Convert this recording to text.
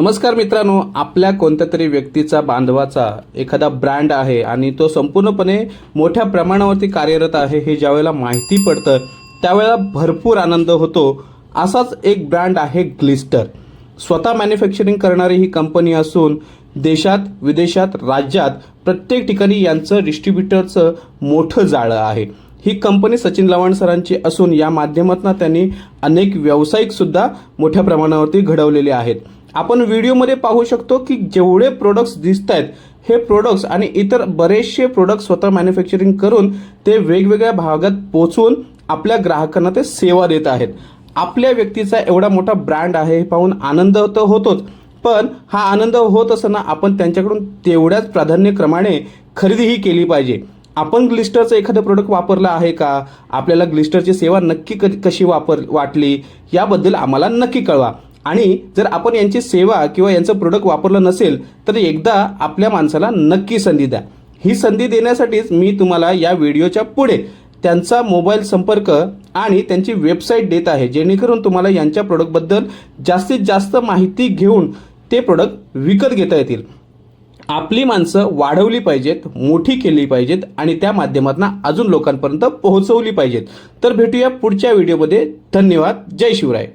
नमस्कार मित्रांनो आपल्या कोणत्या तरी व्यक्तीचा बांधवाचा एखादा ब्रँड आहे आणि तो संपूर्णपणे मोठ्या प्रमाणावरती कार्यरत आहे हे ज्यावेळेला माहिती पडतं त्यावेळेला भरपूर आनंद होतो. असाच एक ब्रँड आहे ग्लिस्टर स्वतः मॅन्युफॅक्चरिंग करणारी ही कंपनी असून देशात विदेशात राज्यात प्रत्येक ठिकाणी यांचं डिस्ट्रीब्युटरचं मोठं जाळं आहे. ही कंपनी सचिन लवाण सरांची असून या माध्यमातून त्यांनी अनेक व्यावसायिकसुद्धा मोठ्या प्रमाणावरती घडवलेले आहेत. आपण व्हिडिओमध्ये पाहू शकतो की जेवढे प्रोडक्ट्स दिसत आहेत हे प्रोडक्ट्स आणि इतर बरेचसे प्रोडक्ट स्वतः मॅन्युफॅक्चरिंग करून ते वेगवेगळ्या भागात पोचवून आपल्या ग्राहकांना ते सेवा देत आहेत. आपल्या व्यक्तीचा एवढा मोठा ब्रँड आहे हे पाहून आनंद तर होतोच पण हा आनंद होत असताना आपण त्यांच्याकडून तेवढ्याच प्राधान्यक्रमाने खरेदीही केली पाहिजे. आपण ग्लिस्टरचं एखादं प्रोडक्ट वापरलं आहे का? आपल्याला ग्लिस्टरची सेवा नक्की कशी वापर वाटली? याबद्दल आम्हाला नक्की कळवा. आणि जर आपण यांची सेवा किंवा यांचं प्रोडक्ट वापरलं नसेल तर एकदा आपल्या माणसाला नक्की संधी द्या. ही संधी देण्यासाठीच मी तुम्हाला या व्हिडिओच्या पुढे त्यांचा मोबाईल संपर्क आणि त्यांची वेबसाईट देत आहे जेणेकरून तुम्हाला यांच्या प्रोडक्टबद्दल जास्तीत जास्त माहिती घेऊन ते प्रोडक्ट विकत घेता येतील. आपली माणसं वाढवली पाहिजेत मोठी केली पाहिजेत आणि त्या माध्यमातून अजून लोकांपर्यंत पोहोचवली पाहिजेत. तर भेटूया पुढच्या व्हिडिओमध्ये. धन्यवाद. जय शिवराय.